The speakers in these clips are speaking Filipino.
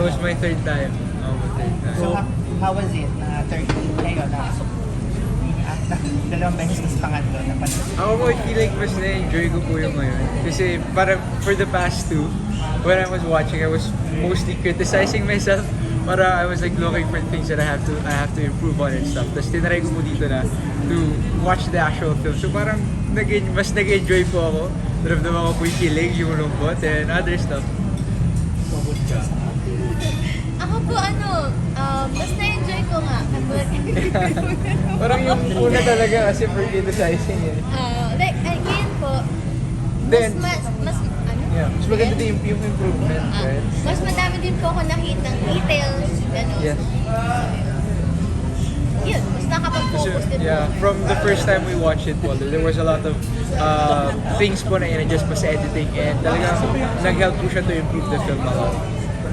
It was my third time. Oh, my third time. So, how, how was it na 13 ngayon na dalawang beses na sa pangatlo na panalo? Ako po, I feel like mas na-enjoy ko po yung ngayon. Kasi parang for the past two, when I was watching, I was mostly criticizing myself. Para I was like looking for things that I have to I have to improve on and stuff. Tapos tinry ko po dito na to watch the actual film. So parang nag mas nag-enjoy po ako. Naramdaman ko po yung kilig, yung lungkot, and other stuff. Ako po ano, um, mas na-enjoy ko nga. Parang yung una talaga kasi for criticizing eh. Ah, like, again po, mas, Then, mas, mas, ano? Yeah, mas maganda din yung, yung improvement, Ah, right? mas madami din po ako nakita ng details, gano'n. Yes. Yun, mas Kasi, nakapag-focus din yeah, po. from the first time we watched it, Paul, there was a lot of uh, things po na in-adjust pa sa editing and talagang nag-help po siya to improve the film a lot.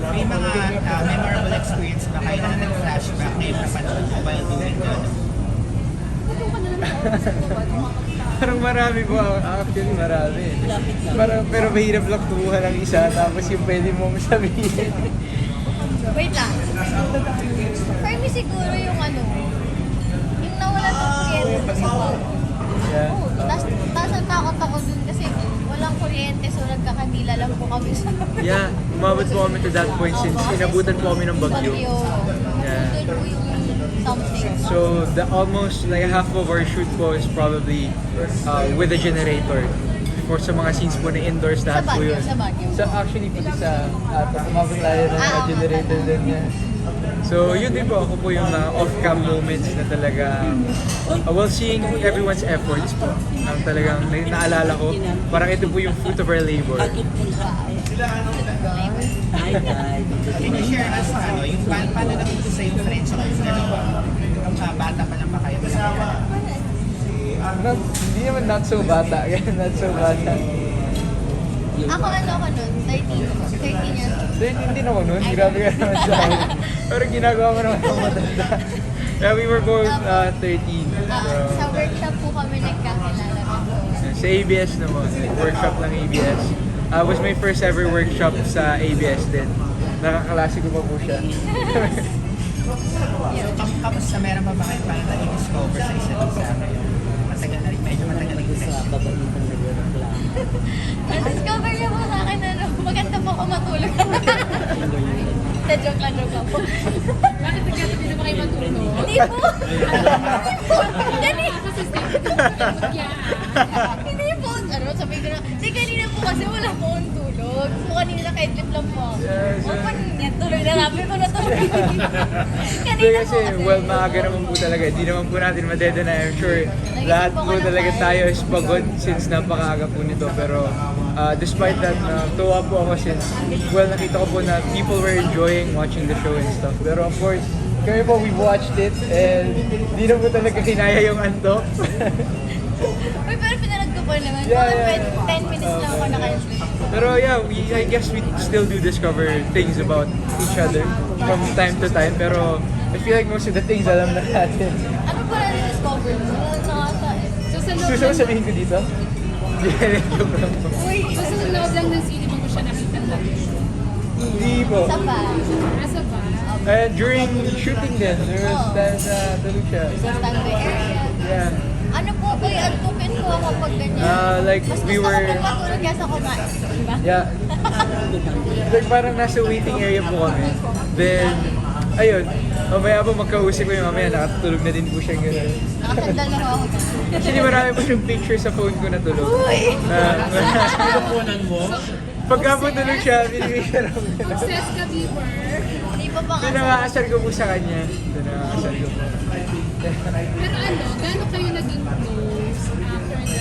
May mga uh, memorable experience ba kayo na nag-flashback na yung napanood mo while doing the Parang marami po, actually marami. Parang, pero mahirap lang kumuha ng isa tapos yung pwede mong sabihin. Wait lang. For me siguro yung ano, yung nawala ng kuryente sa bag. Yeah. Oh, tas, tas ang takot ako dun kasi walang kuryente so nagkakandila lang po kami sa Yeah, umabot po kami to that point since inabutan po kami ng bagyo. Yeah. Doon po yung something. So the almost like half of our shoot po is probably uh, with a generator. For sa mga scenes po na indoors Sa lahat po Baguio, yun. sa Baguio. So actually pati sa uh, pag umabot tayo ng Ah, generator din niya. So yun din po ako po yung mga off-cam moments na talaga uh, well seeing everyone's efforts po. Ang talagang na- naalala ko, parang ito po yung fruit of our labor. Can you share us ano, yung pa- paano napunta sa yung friends mo? Dalawa. Nung uh, bata pa lang ba kayo? Not, hindi naman not so bata, not so bata. Ako ano ako nun, 13, 13 years old. Then, hindi naman nun. Grabe ka naman sa akin. Pero ginagawa mo naman ako matanda. Yeah, we were both uh, 13. Ah, So, sa workshop po kami nagkakilala na sa ABS naman. Workshop ng ABS. Uh, was my first ever workshop sa ABS din. Nakakalasi ko pa po siya. So, kam kamusta meron pa ba kayo paano na-discover sa isa't isa ngayon? Matagal na rin, medyo matagal na rin. Na-discover niya po sa akin na maganda po ako matulog. Na joke lang, joke lang po. Bakit nagkatabi na ba kayo matulog? Hindi po. Hindi po. Hindi po. Ano, sabi ko na, di kanina po kasi wala po akong tulog. So kanina nakaidlip lang po ako. Yes, O, pan, yan, tuloy na namin ko na. Hindi kanina kasi, well, maaga naman po talaga. Hindi naman po natin madedena. I'm sure lahat po talaga tayo is pagod since napakaaga po nito. Pero uh, despite that, uh, tuwa po ako since, well, nakita ko po na people were enjoying watching the show and stuff. Pero of course, kami po, we watched it and hindi na po talaga kinaya yung antok. Uy, pero pinanood ko po naman. Yeah, Mga yeah. 10 minutes lang ako naka-sleep. Pero yeah, we, I guess we still do discover things about each other from time to time. Pero I feel like most of the things alam na natin. Ano ba na discover mo? Wala na sa lang, sabihin ko dito? Uy, so sa loob lang ng sili mo ko siya nakita lang. Hindi po. isa pa. Nasa ba? Uh, during shooting din, there was Oh. that uh, siya. Sa standby area. Yeah. Ano po ba yung antukin ko ako pag ganyan? Ah, like, Mas we gusto were- ko pag matulog kaya sa kumain. Diba? Yeah. like parang nasa waiting area po kami. Then, ayun, mamaya po magkausap ko yung mamaya, nakatulog na din po siya gano'n. Nakasandal lang ako. Actually, marami po siyang picture sa phone ko na tulog. Uy! Uh, Pagka po tulog siya, binibigay siya ng gano'n. Obsessed ka, Bieber. Hindi pa pa Ito kasi. nakakasal ko po sa kanya. Ito nakakasal ko po. Pero ano, gaano kayo naging close after the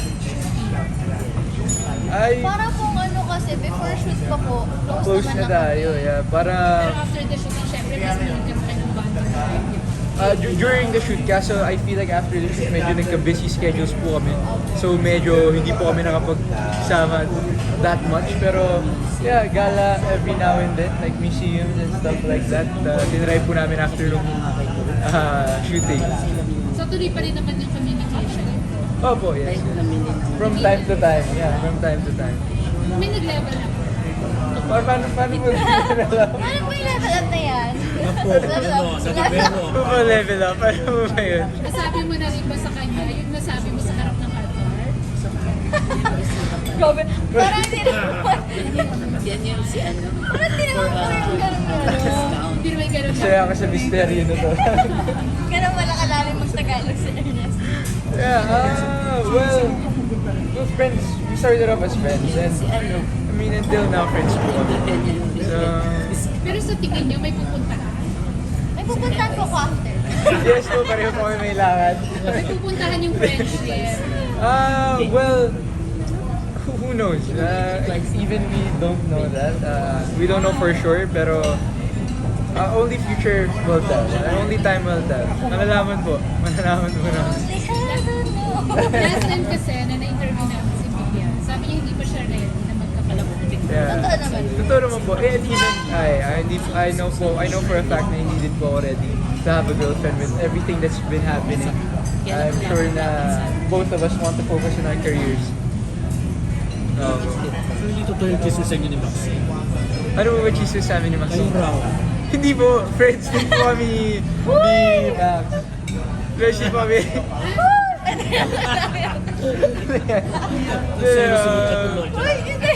Ay, Para pong ano kasi, before shoot pa po, close, close naman na tayo. Yeah, para Pero after the shooting, syempre, mas bond. Uh, du- during the shoot, kaso I feel like after the shoot, medyo nagka-busy schedules po kami. So medyo hindi po kami nakapagsama that much. Pero yeah, gala every now and then, like museums and stuff like that. Uh, tinry po namin after nung uh, shooting. So tuloy pa rin naman yung communication. Opo, yes. From time to time, yeah, from time to time. May nag-level up. Pa- Paano, paano mo level up? Ano po yung level up na yan? Napo, ano, sa gobyerno. Level up? Paano mo ba yun? Nasabi mo na rin ba sa kanya, yung nasabi mo sa harap ng altar? Grabe. Parang hindi naman. Yan yung si ano. Parang hindi naman po yung ganun ganun. Hindi naman ganun. Masaya ako sa misteryo na to. Ganun wala kalalim mag-Tagalog si Ernest. yeah, ah, well, we're friends. We started off as friends. And, Si ano. I mean, until now, friends po kami. So, Pero sa tingin niyo, may pupuntahan? May pupuntahan ko ko after. yes po, pareho po kami may lakad. May pupuntahan yung friendship. Ah, well, who, who knows? Uh, even we don't know that. Uh, we don't know for sure, pero uh, only future will tell. Uh, only time will tell. Malalaman po. Malalaman po naman. Only heaven knows. Last time kasi na na-interview namin si Vivian, sabi niya hindi pa siya ready na magkapalapit. Yeah. Totoo naman. Totoo naman po. And even I, I, I know po, I know for a fact na hindi din po already to have a girlfriend with everything that's been happening. I'm sure na both of us want to focus on our careers. Um, So, hindi totoo yung kiss sa inyo ni Maxine. ano ba ba Jesus sa amin ni Max? Ayun raw. Hindi po, friends din po kami ni Max. Friends din po kami. Uy, hindi.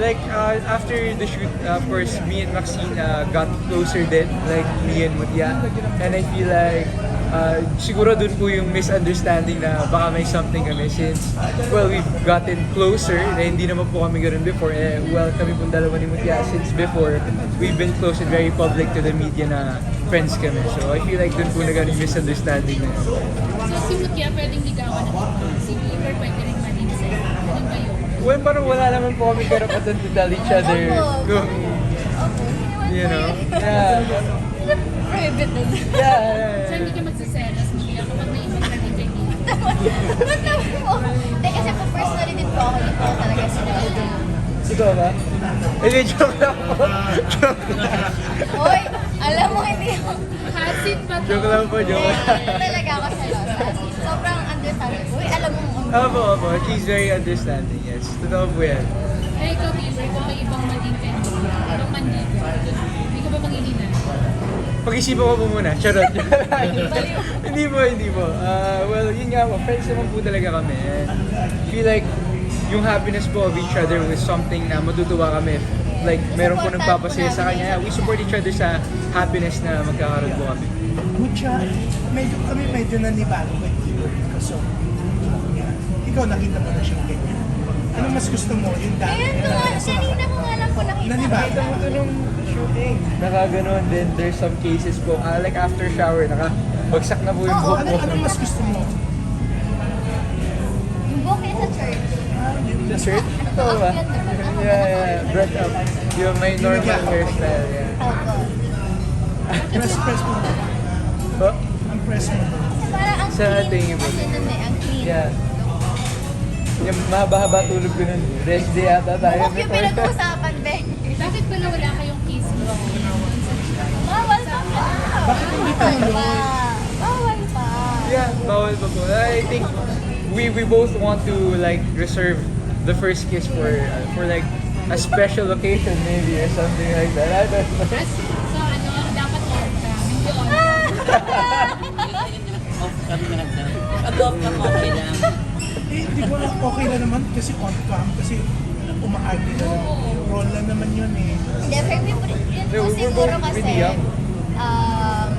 like uh, after the shoot, uh, of course, me and Maxine uh, got closer then, like me and Mutya. And I feel like uh, siguro dun po yung misunderstanding na baka may something kami since, well, we've gotten closer na hindi naman po kami ganun before. Eh, well, kami pong dalawa ni Mutya since before, we've been close and very public to the media na friends kami. So I feel like dun po na ganun yung misunderstanding na yun. So si Mutia pwedeng ligawan ng Well, parang wala naman po kami karapatan to tell each other Opo. kung, Opo, hindi you know, yeah, Prohibited. yeah, yeah, So hindi yeah. ka magsaselas, Mutia, kapag may ibang naging kay Weaver. Ba't naman po? Hindi, kasi po personally din po ako, hindi po ako talaga sinabi. Ikaw ba? Hindi, joke lang po. joke lang. Uy, alam mo, hindi ako. Hot seat pa to. Joke lang po, joke lang. Hindi talaga ako in, Sobrang understanding. Uy, alam mo, um, Opo, opo. She's very understanding, yes. Totoo po yan. Eh, ikaw, Weaver, kung may ibang Mutia, ibang manligaw, hindi ko ba mangihinan? Pag-isipan ko po muna. Charot. hindi po, hindi po. Ah, well, yun nga po. Friends naman po talaga kami. And feel like yung happiness po of each other was something na matutuwa kami. Like, meron po nagpapasaya sa kanya. We support each other sa happiness na magkakaroon po kami. Mucha, medyo kami medyo nanibago kay Tito. So, ikaw nakita mo na siyang ganyan. Ano mas gusto mo? Yung dati? Ngayon ko nga, kanina ko nga lang po nakita. Nakita mo to nung shooting. Nakaganon din. There's some cases po. ah, like after shower, nakabagsak na po yung buhok Ano, ko. ano mas gusto mo? Yung bouquet sa church. Sa shirt? Oo ba? Yeah, yeah. Brought up. Yung may normal hairstyle, yeah. Opo. Press, press mo. Oh? Ang press mo. Kasi parang ang Sa clean. tingin mo? Kasi eh, ang clean. Yeah. Yung mahaba-haba tulog ko nun. Rest day ata tayo. Buhok yung pinag-uusapan, be. Bakit pala wala kayong kiss mo? Bawal pa pa. Bakit hindi tayo? pa. Bawal pa. Yeah, bawal pa po. I think we we both want to like reserve the first kiss for uh, for like a special occasion maybe or something like that. I don't know. As, so ano, dapat cam, hindi on Off cam na. Pag off okay lang. Di ko lang okay na naman kasi on cam kasi umaagi na naman. Roll lang naman yun eh. Hindi, for me, yun po siguro kasi, um,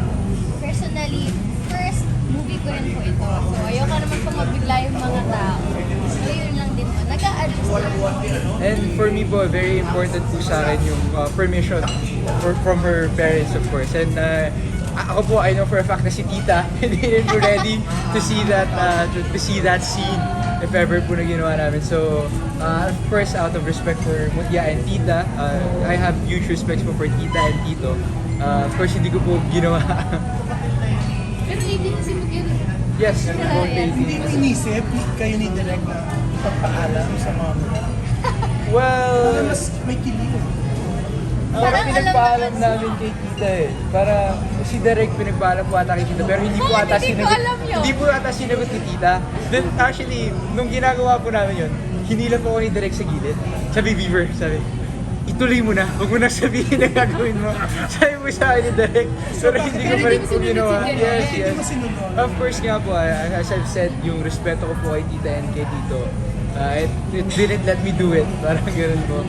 personally, first movie ko rin po ito. So, ayoko naman po mabigla yung mga tao. So, yun lang din po. Nag-a-adjust lang. And for me po, very important po sa akin yung uh, permission for, from her parents of course. And uh, ako po, I know for a fact na si tita, hindi ready to see that uh, to, to see that scene if ever po na ginawa namin. So, uh, of course, out of respect for Mutya and tita, uh, I have huge respect po for tita and tito. Uh, of course, hindi ko po ginawa. Pero 18 na si Mutia. di ba? yes, both Hindi mo 18. inisip kayo ni Direk na ipagpaalam sa mga Well, mas may kilig. Parang Parang alam pinagpaalam naman namin kay tita eh. Para si Derek pinagpaalam po ata kay tita. Pero hindi po Bakit ata hindi ko sinagot. alam yun? Hindi po ata sinagot ni tita. Then actually, nung ginagawa po namin yun, hinila po ako ni Derek sa gilid. Sabi Beaver, sabi, ituloy mo na. Huwag mo na sabihin na gagawin mo. Sabi mo sa akin ni Derek. Pero hindi ko Pero pa rin hindi mo po ginawa. sinunod si Yes, Derek. Hindi yes. mo sinunod. Of course nga po, as I've said, yung respeto ko po kay Tita and kay Tito, ah, it, it didn't let me do it. Parang ganun po.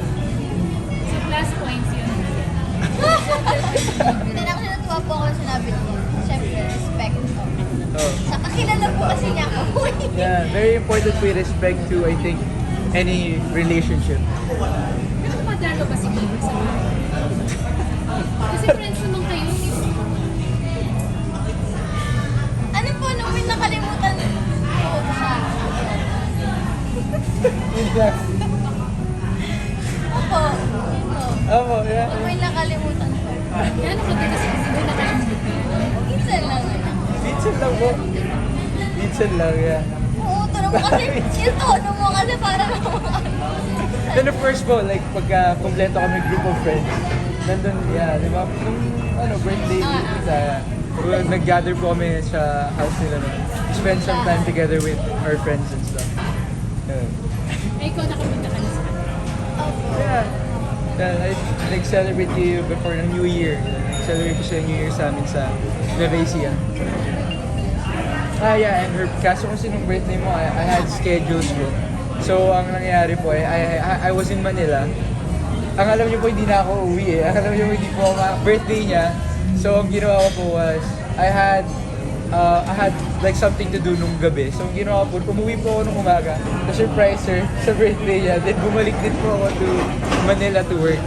Oh. Saka kilala po kasi niya ako. Yeah, very important to respect to, I think, any relationship. Nakapadalo ba si Bieber sa bahay? Kasi friends naman kayo. ano po, nung may nakalimutan ko siya. Opo. Opo. Opo, yeah. Nung may nakalimutan ko. Gano'n ka tagas kasi doon nakalimutan. Minsan lang ano. Minsan lang po. Minsan lang, yeah. Oo, tono mo kasi, yung tono mo kasi parang Then the first po, like pagka kompleto kami group of friends, nandun, yeah, di ba? Nung ano, birthday ni Ah, ah. Tita, well, nag-gather po kami sa house nila no? Spend some time together with our friends and stuff. Yeah. Ay, ikaw nakapunta ka na sa kanila. Yeah. Then, I nag-celebrate you before ng New Year. Celebrate ko siya New Year sa amin sa Nueva Ah, yeah, and her, kaso kasi nung birthday mo, I, I had schedules ko. So, ang nangyari po, eh, I, I, I was in Manila. Ang alam niyo po, hindi na ako uwi eh. Ang alam niyo po, hindi po ako birthday niya. So, ang ginawa ko po was, I had, uh, I had like something to do nung gabi. So, ang ginawa ko, umuwi po ako nung umaga. Na-surprise her sa birthday niya. Then, bumalik din po ako to Manila to work.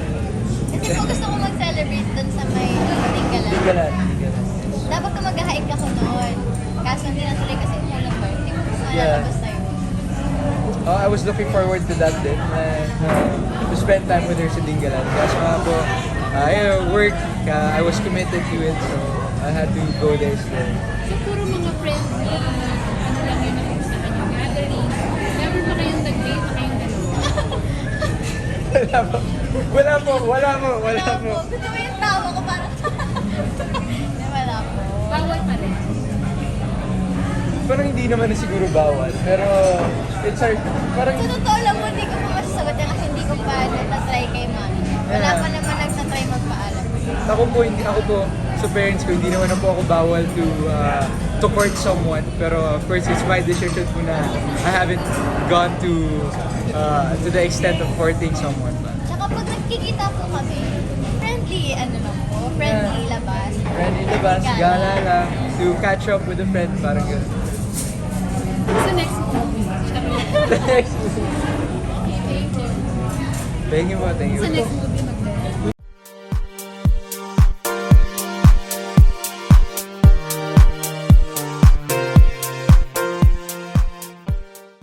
Hindi po gusto ko mag-celebrate dun sa may Tinggalan. Tinggalan. Hindi na tuloy kasi umulan ba. Hindi ko malalabas tayo. Oh, I was looking forward to that din. And, uh, to spend time with her sa Dingalan. Kaso nga po, uh, you work, uh, I was committed to it. So, I had to go there still. So, puro mga friends na ano lang yun ang gusto yung gathering. Never ba kayong nag-date na kayong dalawa? wala po. Wala po. Wala po. Wala po. Gusto mo yung tawa ko parang... Parang hindi naman na siguro bawal. Pero, it's hard. Parang, Sa totoo lang po, hindi ko po masasagot yan kasi hindi ko pa natatry kay mami. Wala Yeah. pa naman nagtatry magpaalam. ako po, hindi ako po, sa parents ko, hindi naman na po ako bawal to, uh, to court someone. Pero, of course, it's my decision po na I haven't gone to, uh, to the extent of courting someone. But, Tsaka pag nagkikita po kami, friendly, ano lang po, friendly labas. Friend in the bus, gala lang, to catch up with a friend, parang gano'n. Sa next movie. Thank you. Thank you. Thank you po, thank you. Sa next movie